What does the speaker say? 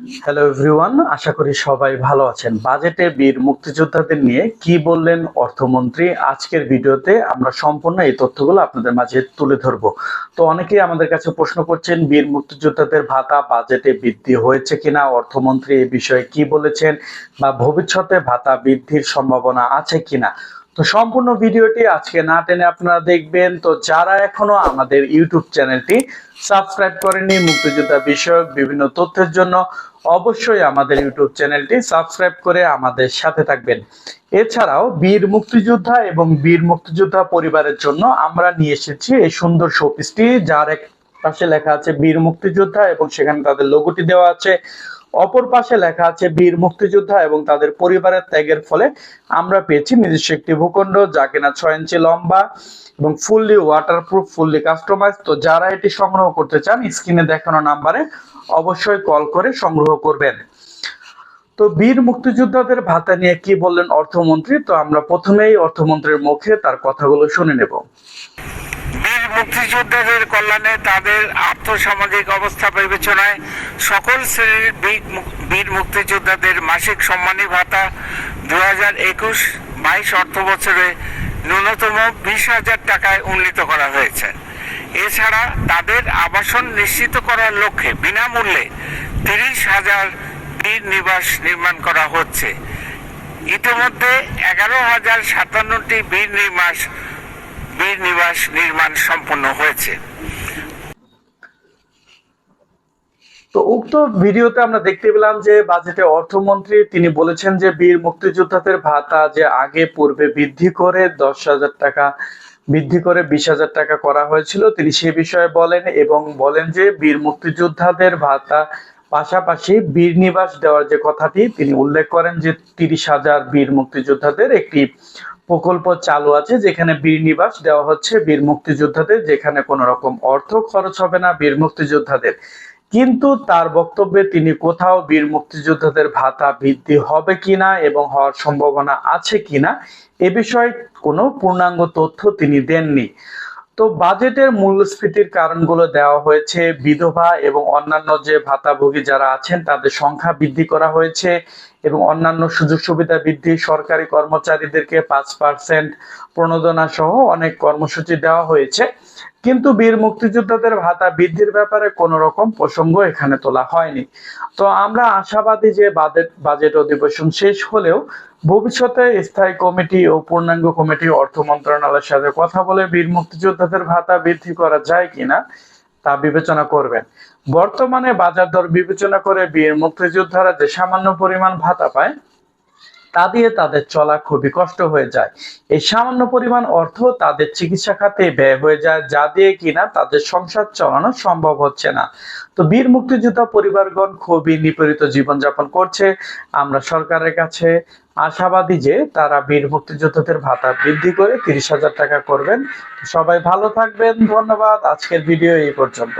Hello everyone আশা করি সবাই ভালো আছেন। বাজেটে বীর মুক্তিযোদ্ধাদের নিয়ে কি বললেন অর্থমন্ত্রী? আজকের ভিডিওতে আমরা সম্পূর্ণ এই তথ্যগুলো আপনাদের মাঝে তুলে ধরব। তো অনেকেই আমাদের কাছে প্রশ্ন করছেন, বীর মুক্তিযোদ্ধাদের ভাতা বাজেটে বৃদ্ধি হয়েছে কিনা? অর্থমন্ত্রী এই বিষয়ে কি বলেছেন? বা ভবিষ্যতে ভাতা বৃদ্ধির সম্ভাবনা আছে কিনা? তো সম্পূর্ণ ভিডিওটি আজকে না টেনে আপনারা দেখবেন। তো যারা এখনও আমাদের ইউটিউব চ্যানেলটি সাবস্ক্রাইব করেননি, মুক্তিযোদ্ধা বিষয়ক বিভিন্ন তথ্যের জন্য অবশ্যই আমাদের ইউটিউব চ্যানেলটি সাবস্ক্রাইব করে আমাদের সাথে থাকবেন। এছাড়াও বীর মুক্তিযোদ্ধা এবং বীর মুক্তিযোদ্ধা পরিবারের জন্য আমরা নিয়ে এসেছি এই সুন্দর শোপিসটি, যার এক পাশে লেখা আছে বীর মুক্তিযোদ্ধা এবং সেখানে তাদের লোগোটি দেওয়া আছে। অপর পাশে লেখা আছে, বীর মুক্তিযোদ্ধা এবং তাদের পরিবারের ত্যাগের ফলে আমরা পেয়েছি নিজস্ব একটি ভূখণ্ড যা কিনা ছয় ইঞ্চি লম্বা এবং ফুললি ওয়াটারপ্রুফ ফুললি কাস্টমাইজ তো যারা এটি সংগ্রহ করতে চান, স্ক্রিনে দেখানো নাম্বারে অবশ্যই কল করে সংগ্রহ করবেন। তো বীর মুক্তিযোদ্ধাদের ভাতা নিয়ে কি বললেন অর্থমন্ত্রী? তো আমরা প্রথমেই অর্থমন্ত্রীর মুখে তার কথাগুলো শুনে নেব। মুক্তিযোদ্ধাদের কল্যাণে তাদের আর্থসামাজিক অবস্থা বিবেচনায় সকল শ্রেণির বীর মুক্তিযোদ্ধাদের মাসিক সম্মানী ভাতা দু হাজার একুশ বাইশ অর্থ বছরে ন্যূনতম বিশ হাজার টাকায় উন্নীত করা হয়েছে। এছাড়া তাদের আবাসন নিশ্চিত করার লক্ষ্যে বিনামূল্যে তিরিশ হাজার বীর নিবাস নির্মাণ করা হচ্ছে। ইতিমধ্যে এগারো হাজার সাতান্নটি বীর নিবাস বীর নিবাস নির্মাণ সম্পন্ন হয়েছে। তো উক্ত ভিডিওতে আমরা দেখতে পেলাম যে বাজেটে অর্থমন্ত্রী তিনি বলেছেন যে বীর মুক্তিযোদ্ধাদের ভাতা যে আগে পূর্বে বৃদ্ধি করে দশ হাজার টাকা, বৃদ্ধি করে বিশ হাজার টাকা করা হয়েছিল, তিনি সে বিষয়ে বলেন এবং বলেন যে বীর মুক্তিযোদ্ধাদের ভাতা পাশাপাশি বীর নিবাস দেওয়ার যে কথাটি তিনি উল্লেখ করেন যে তিরিশ হাজার বীর মুক্তিযোদ্ধাদের একটি প্রকল্প চালু আছে, যেখানে বীর নিবাস দেওয়া হচ্ছে বীর মুক্তিযোদ্ধাদের, যেখানে কোনো রকম অর্থ খরচ হবে না বীর মুক্তিযোদ্ধাদের। কিন্তু তার বক্তব্যে তিনি কোথাও বীর মুক্তিযোদ্ধাদের ভাতা বৃদ্ধি হবে কিনা এবং হওয়ার সম্ভাবনা আছে কিনা, এ বিষয়ে কোনো পূর্ণাঙ্গ তথ্য তিনি দেননি। তো বাজেটের মূল্যস্ফীতির কারণগুলো দেওয়া হয়েছে বিধবা এবং অন্যান্য যে ভাতাভোগী যারা আছেন, তাদের সংখ্যা বৃদ্ধি করা হয়েছে এবং অন্যান্য সুযোগ সুবিধা বৃদ্ধি, সরকারি কর্মচারীদেরকে পাঁচ পার্সেন্ট প্রণোদনা সহ অনেক কর্মসূচি দেওয়া হয়েছে। কিন্তু বীর মুক্তিযোদ্ধাদের ভাতা বৃদ্ধির ব্যাপারে কোনো রকম প্রসঙ্গ এখানে তোলা হয়নি। তো আমরা আশাবাদী যে বাজেট অধিবেশন শেষ হলেও ভবিষ্যতে স্থায়ী কমিটি ও পূর্ণাঙ্গ কমিটি অর্থ মন্ত্রণালয়ের সাথে কথা বলে বীর মুক্তিযোদ্ধাদের ভাতা বৃদ্ধি করা যায় কিনা তা বিবেচনা করবেন। বর্তমানে বাজার দর বিবেচনা করে বীর মুক্তিযোদ্ধারা যে সামান্য পরিমাণ ভাতা পায় তা দিয়ে তাদের চলা খুবই কষ্ট হয়ে যায়। এই সামান্য পরিমাণ অর্থ তাদের চিকিৎসা খাতে ব্যয় হয়ে যায়, যা দিয়ে কিনা তাদের সংসার চালানো সম্ভব হচ্ছে না। তো বীর মুক্তিযোদ্ধা পরিবারগণ খুবই নিপীড়িত জীবনযাপন করছে। আমরা সরকারের কাছে আশাবাদী যে তারা বীর মুক্তিযোদ্ধাদের ভাতা বৃদ্ধি করে তিরিশ হাজার টাকা করবেন। সবাই ভালো থাকবেন। ধন্যবাদ। আজকের ভিডিও এই পর্যন্ত